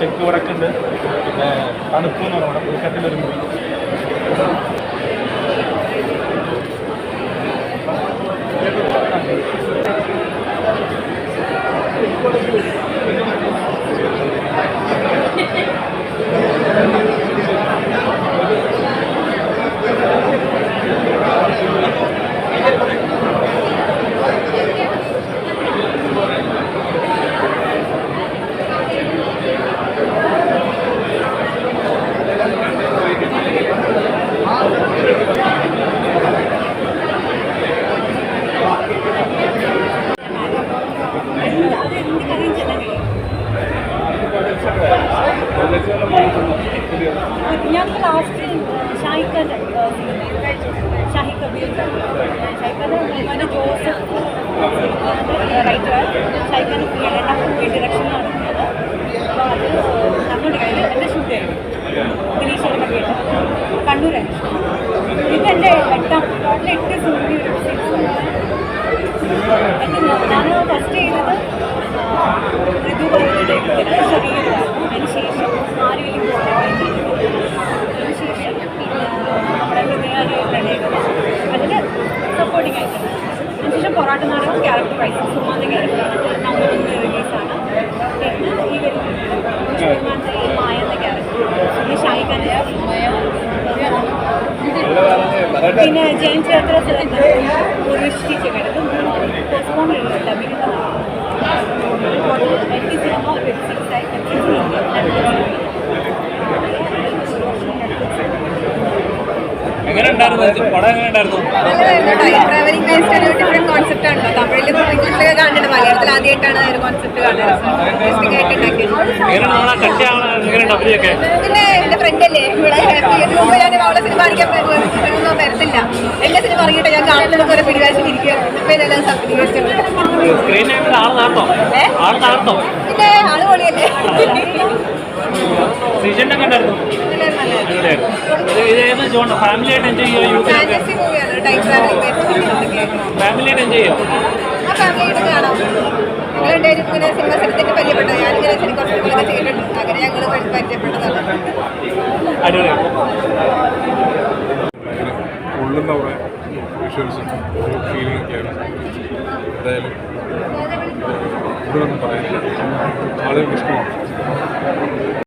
തെക്ക് വടക്കുണ്ട് തണുപ്പ് എന്ന് പറഞ്ഞാൽ ഒരു করে ഞങ്ങൾക്ക് ലാസ്റ്റ് ഷാഹിഖാന്റെ ഷാഹി കബീർ ഷാഹിഖാന്റെ മോഹമ്മദ് ജോസഫ് റൈറ്റർ ഷാഹിഖാന്റെ രണ്ടാമത്തെ മൂവി ഡിറക്ഷൻ നടത്തുന്നത്. അപ്പോൾ അത് നമ്മുടെ കയ്യിൽ എന്റെ ഷൂട്ട് ചെയ്തു കണ്ണൂരായിരുന്നു ഇത് എന്റെ എട്ടാം എട്ട് സിനിമ അതിനുശേഷം പൊറാട്ട നാടകം ക്യാരക്ടർ പ്രൈസ് സുമാന്റെ ക്യാരക്ടറാണ് നമ്പർ ഒന്ന് റിലീസാണ് പിന്നെ ഈ വരുന്ന ഈ മായ എന്ന ക്യാരക്ടർ പിന്നെ ഷായിഖാന്റെ പോസ്റ്റ്പോൺ ഡബിങ് എനിക്ക് സിനിമ വെബ് എങ്ങനെ ഉണ്ടായിരുന്നു? പടം എങ്ങനെ ഉണ്ടായിരുന്നു? ബേസ്ഡ് ഒരു ഡിഫറെന്റ് കോൺസെപ്റ്റ് ആണല്ലോ തമിഴിലും ഇംഗ്ലീഷിലൊക്കെ കാണുന്നുണ്ട്. മലയാളത്തിൽ ആദ്യമായിട്ടാണ് ഒരു കോൺസെപ്റ്റ് കാണുന്നത്. ഇൻട്രസ്റ്റിംഗ് ആയിട്ട് ഉണ്ടാക്കിയത്. എങ്ങനെ നമ്മളെ കട്ടിയാണ് എങ്ങനെ പിന്നെ എന്റെ ഫ്രണ്ട് അല്ലേ ഇവിടെ ഹാപ്പി ഇതിനു മുമ്പ് ഞാൻ അവളെ സിനിമ കാണിക്കാൻ വരുന്നൊന്നും വരത്തില്ല. എന്റെ സിനിമ ഞാൻ കാണുന്നത് ഇപ്പൊ ഇതെല്ലാം പിന്നെ ആൾ പൊളിയല്ലേ? ഫാമിലി ആയിട്ട് എൻജോയ് ചെയ്യുമോ യൂത്തിനൊക്കെ ഫാന്റസി മൂവിയാണ് ടൈം ട്രാവലിംഗ് ബേസ്ഡ് ഫാമിലി ആയിട്ട് എൻജോയ് ചെയ്യോ ആ ഫാമിലി കാണാം. ഞങ്ങൾ രണ്ടുപേരും ഇങ്ങനെ സിനിമ സ്ഥലത്തേക്ക് പരിചയപ്പെട്ടത് ഞാനിങ്ങനെ ശരി കുറച്ച് സിനിമകളൊക്കെ ചെയ്തിട്ടുണ്ട്. അങ്ങനെ ഞങ്ങൾ പരിചയപ്പെട്ടതാണ്. അടിപൊളിയാണ് ഉള്ളുന്ന കുറേ വിഷ്വൽസും ഒരു ഫീലിംഗ് ഒക്കെയാണ്. എന്തായാലും ഇവിടെ ഒന്നും പറയാനില്ല. ആളുകൾക്ക് ഇഷ്ടമാണ്.